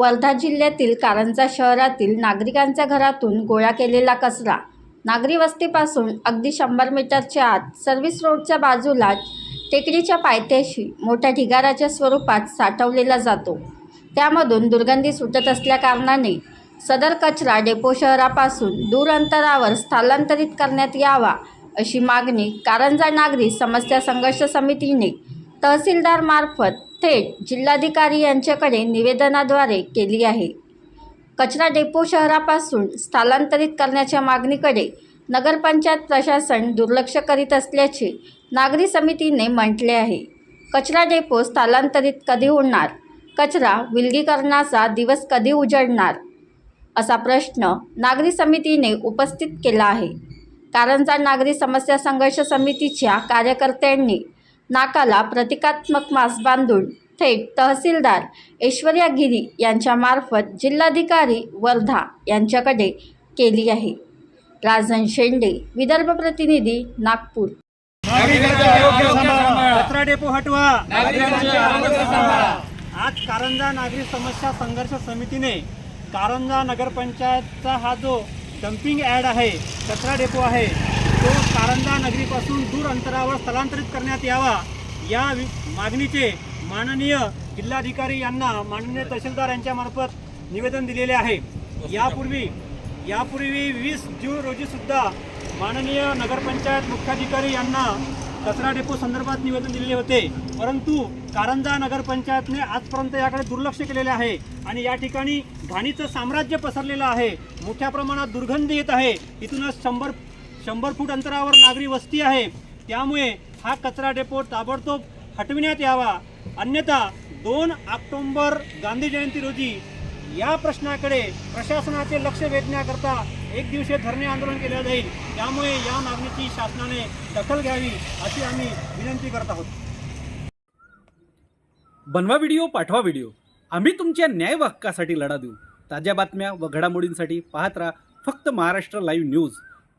वर्धा जिल्ह्यातील कारंजा शहरातील नागरिकांच्या घरातून गोळा केलेला कचरा. नागरी वस्तीपासून अगदी शंभर मीटरच्या आत सर्व्हिस रोडच्या बाजूला टेकडीच्या पायथ्याशी मोठ्या ढिगाराच्या स्वरूपात साठवलेला जातो. त्यामधून दुर्गंधी सुटत असल्याकारणाने सदर कचरा डेपो शहरापासून दूर अंतरावर स्थलांतरित करण्यात यावा अशी मागणी कारंजा नागरी समस्या संघर्ष समितीने तहसीलदारमार्फत थेट जिल्हाधिकारी यांच्याकडे निवेदनाद्वारे केली आहे. कचरा डेपो शहरापासून स्थलांतरित करण्याच्या मागणीकडे नगरपंचायत प्रशासन दुर्लक्ष करीत असल्याचे नागरी समितीने म्हटले आहे. कचरा डेपो स्थलांतरित कधी होणार? कचरा विलगीकरणाचा दिवस कधी उजडणार? असा प्रश्न नागरी समितीने उपस्थित केला आहे. कारंजा नागरी समस्या संघर्ष समितीच्या कार्यकर्त्यांनी नाकाला प्रतिकात्मक मास्क बांधून थेट तहसीलदार ऐश्वर्या गिरी यांच्यामार्फत जिल्हाधिकारी वर्धा यांच्याकडे केली आहे. राजन शेंडे विदर्भ प्रतिनिधी नागपूर. आज कारंजा नागरी समस्या संघर्ष समितीने कारंजा नगरपंचायतचा हा जो डम्पिंग ॲड आहे कचरा डेपो आहे तो कारंजा नगरीपासून दूर अंतरावर स्थलांतरित करण्यात यावा. या वि- मागणीचे माननीय जिल्हाधिकारी यांना माननीय तहसीलदार यांच्यामार्फत निवेदन दिलेले आहे. यापूर्वी यापूर्वी वीस जून रोजी सुद्धा माननीय नगरपंचायत मुख्याधिकारी यांना कचरा डेपो संदर्भात निवेदन दिलेले होते. परंतु कारंजा नगरपंचायतने आजपर्यंत याकडे दुर्लक्ष केलेले आहे आणि या ठिकाणी घाणीचं साम्राज्य पसरलेलं आहे. मोठ्या प्रमाणात दुर्गंधी येत आहे. इथूनच शंभर शंभर फूट अंतरावर नागरी वस्ती आहे. त्यामुळे हा कचरा डेपो ताबडतोब हटविण्यात यावा. अन्यथा दोन ऑक्टोंबर गांधी जयंती रोजी या प्रश्नाकडे प्रशासनाचे लक्ष वेधण्याकरता एक दिवसीय धरणे आंदोलन केले जाईल. त्यामुळे या मागणीची शासनाने दखल घ्यावी अशी आम्ही विनंती करत आहोत. बनवा व्हिडिओ पाठवा व्हिडिओ. आम्ही तुमच्या न्याय हक्कासाठी लढा देऊ. ताज्या बातम्या व घडामोडींसाठी पाहत राहा फक्त महाराष्ट्र लाईव्ह न्यूज.